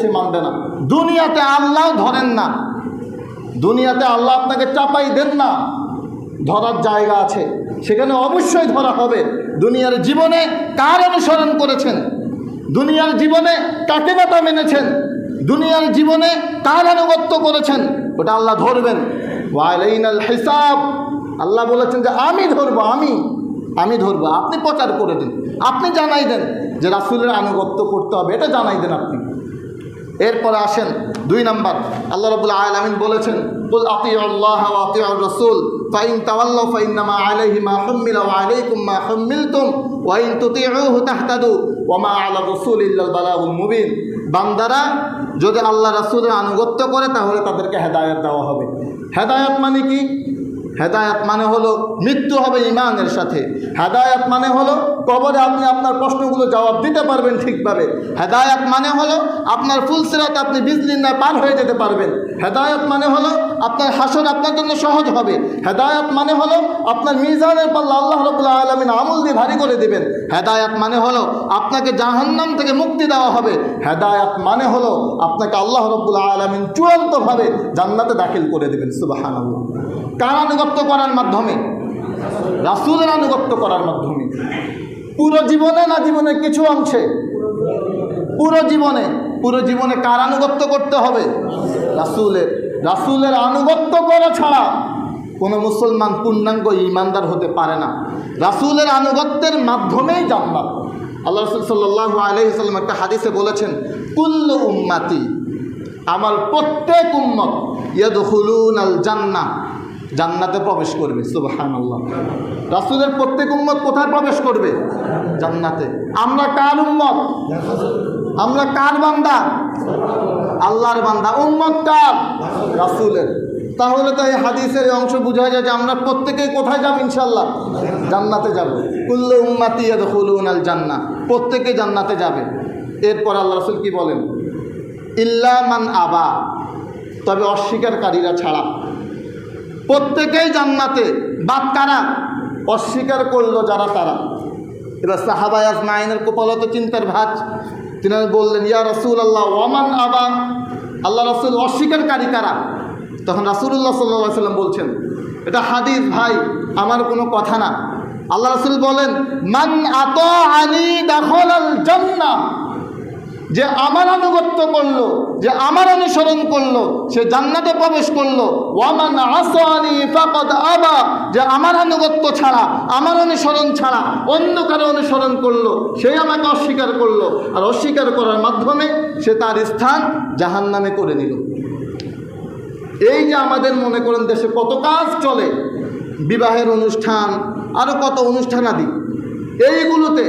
সে মানবে না। দুনিয়াতে আল্লাহ ধরেন না। দুনিয়াতে আল্লাহ আপনাকে চাপাই দেন না। ধরার জায়গা আছে। সেখানে অবশ্যই ধরা হবে। দুনিয়ার জীবনে কার অনুসরণ করেছেন? দুনিয়ার জীবনে কাকে নেতা মেনেছেন? দুনিয়ার জীবনে কার আনুগত্য করেছেন? ওটা আল্লাহ ধরবেন। ওয়াইলাইনাল হিসাব। আল্লাহ বলেছেন যে, আমি ধরবো, আমি আমি ধরবো। আপনি প্রচার করে দিন। আপনি জানাই দেন যে রাসুলের আনুগত্য করতে হবে। এটা জানাই দেন আপনি। এরপরে আসেন দুই নাম্বার। আল্লাহ রবুল্লা আলমিন বলেছেন, কুল আল্লাহ রসুল, ফাইন তাওয়াল্লাহ মা ওয়া মা আলা রসুল ইল্লাল মুবিন। বান্দারা যদি আল্লাহ রাসুলের আনুগত্য করে, তাহলে তাদেরকে হেদায়ত দেওয়া হবে। হেদায়ত মানে কি? হেদায়াত মানে হলো মৃত্যু হবে ইমানের সাথে। হেদায়াত মানে হলো কবরে আপনি আপনার প্রশ্নগুলো জবাব দিতে পারবেন ঠিকভাবে। হেদায়াত মানে হলো আপনার ফুলসিরাতে আপনি বিজলিন না পার হয়ে যেতে পারবেন। হেদায়াত মানে হলো আপনার হাসন আপনার জন্য সহজ হবে। হেদায়াত মানে হলো আপনার মিজানের পাল্লা আল্লাহ রবুল্লাহ আলমিন আমল দিয়ে ভারী করে দেবেন। হেদায়াত মানে হলো আপনাকে জাহান্নাম থেকে মুক্তি দেওয়া হবে। হেদায়াত মানে হলো আপনাকে আল্লাহ রবুল্লাহ আলমিন চূড়ান্তভাবে জান্নাতে দাখিল করে দেবেন। সুবাহান কার আনুগত্য করার মাধ্যমে, রাসুলের আনুগত্য করার মাধ্যমে, পুরো জীবনে না জীবনের কিছু অংশে? পুরো জীবনে পুরো জীবনে কার আনুগত্য করতে হবে? রাসুলের। রাসুলের আনুগত্য করা ছাড়া কোনো মুসলমান পূর্ণাঙ্গ ইমানদার হতে পারে না। রাসুলের আনুগত্যের মাধ্যমেই জান্নাত। আল্লাহ রসুল সাল্লাহ আলহিসাল্লাম একটা হাদিসে বলেছেন, কুল্ল উম্মাতি, আমার প্রত্যেক উম্মত ইয়াদখুলুন আল জান্নাহ। জান্নাতে প্রবেশ করবে সুবাহান আল্লাহ রাসুলের প্রত্যেক উম্মত কোথায় প্রবেশ করবে? জান্নাতে। আমরা কার উম্মত? আমরা কার বান্দা? আল্লাহর বান্দা। উম্মত কার? রাসুলের। তাহলে তো এই হাদিসের অংশ বোঝা যায় যে আমরা প্রত্যেকেই কোথায় যাব ইনশাল্লাহ জান্নাতে যাব। কুল্লু উম্মাতি ইয়াদখুলুন আল জান্নাহ প্রত্যেকে জান্নাতে যাবে। এরপর আল্লাহ রাসূল কি বলেন? ইল্লা মান আবা। তবে অস্বীকারীরা ছাড়া। প্রত্যেকেই জান্নাতে বাদ কারা? অস্বীকার করল যারা তারা। এবার সাহাবাই আজমাইনের কপালত চিন্তার ভাজ। তিনি বললেন, ইয়া রসুল আল্লাহ ওয়ামান আবা? আল্লাহ রসুল, অস্বীকারী কারা? তখন রাসুল্লাহ সাল্লাহ সাল্লাম বলছেন, এটা হাদিস ভাই, আমার কোনো কথা না। আল্লাহ রসুল বলেন, মান আত আনি দাখল আল জান্নাহ। যে আমার আনুগত্য করল, যে আমার অনুসরণ করল, সে জান্নাতে প্রবেশ করল। ওয়ামান আসানি আবা, যে আমার আনুগত্য ছাড়া, আমার অনুসরণ ছাড়া অন্য কারও অনুসরণ করল, সে আমাকে অস্বীকার করল। আর অস্বীকার করার মাধ্যমে সে তার স্থান জাহান্নামে করে নিল। এই যে আমাদের মনে করেন দেশে কত কাজ চলে, বিবাহের অনুষ্ঠান আরও কত অনুষ্ঠান আদি এইগুলোতে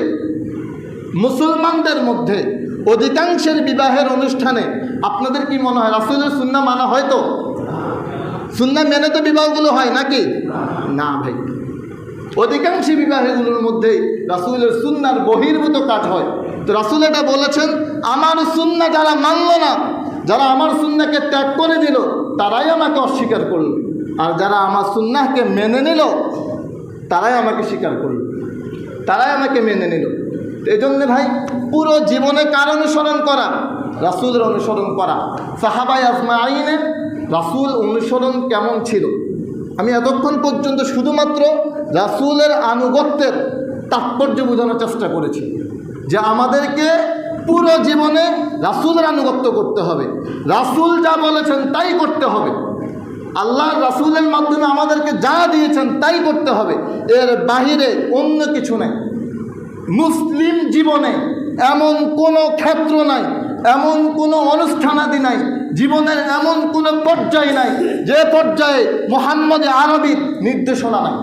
মুসলমানদের মধ্যে অধিকাংশের বিবাহের অনুষ্ঠানে আপনাদের কি মনে হয়? রাসুলের সুন্না মানা হয় তো? সুন্না মেনে তো বিবাহগুলো হয় নাকি? না ভাই। অধিকাংশ বিবাহগুলোর মধ্যেই রাসুলের সুন্নার বহির্ভূত কাজ হয়। তো রাসুল এটা বলেছেন, আমার সুন্না যারা মানল না, যারা আমার সুন্নাকে ত্যাগ করে দিল, তারাই আমাকে অস্বীকার করল। আর যারা আমার সুন্নাকে মেনে নিল, তারাই আমাকে স্বীকার করল। তারাই আমাকে মেনে নিল। এই জন্য ভাই, পুরো জীবনে কার অনুসরণ করা? রাসুলের অনুসরণ করা। সাহাবাই আজমা আইনের রাসুল অনুসরণ কেমন ছিল? আমি এতক্ষণ পর্যন্ত শুধুমাত্র রাসুলের আনুগত্যের তাৎপর্য বোঝানোর চেষ্টা করেছি যে আমাদেরকে পুরো জীবনে রাসুলের আনুগত্য করতে হবে। রাসুল যা বলেছেন তাই করতে হবে। আল্লাহ রাসুলের মাধ্যমে আমাদেরকে যা দিয়েছেন তাই করতে হবে। এর বাহিরে অন্য কিছু নেই। মুসলিম জীবনে এমন কোনো ক্ষেত্র নাই, এমন কোনো অনুষ্ঠানাদি নাই, জীবনের এমন কোনো পর্যায় নাই, যে পর্যায়ে মোহাম্মদ আরবির নির্দেশনা নাই।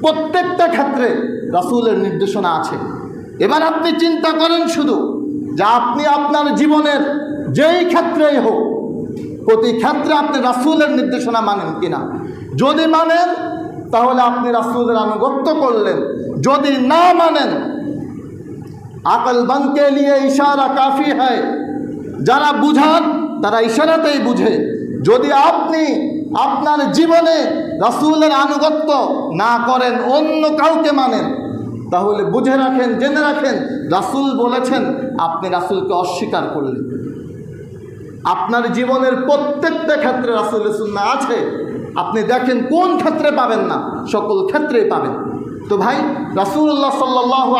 প্রত্যেকটা ক্ষেত্রে রাসুলের নির্দেশনা আছে। এবার আপনি চিন্তা করেন শুধু যে আপনি আপনার জীবনের যেই ক্ষেত্রেই হোক, প্রতি ক্ষেত্রে আপনি রাসুলের নির্দেশনা মানেন কিনা? যদি মানেন, তাহলে আপনি রাসুলের আনুগত্য করলেন। যদি না মানেন আকল বনকে নিয়ে ইশারা কাফি হয়। যারা বুঝান, তারা ইশারাতেই বুঝে। যদি আপনি আপনার জীবনে রাসূলের আনুগত্য না করেন, অন্য কাউকে মানেন, তাহলে বুঝে রাখেন, জেনে রাখেন, রাসূল বলেছেন, আপনি রাসূলকে অস্বীকার করলেন। আপনার জীবনের প্রত্যেকটা ক্ষেত্রে রাসূলের সুন্নাহ আছে। আপনি দেখেন কোন ক্ষেত্রে পাবেন না, সকল ক্ষেত্রেই পাবেন। তো ভাই, রাসূলুল্লাহ সাল্লাল্লাহু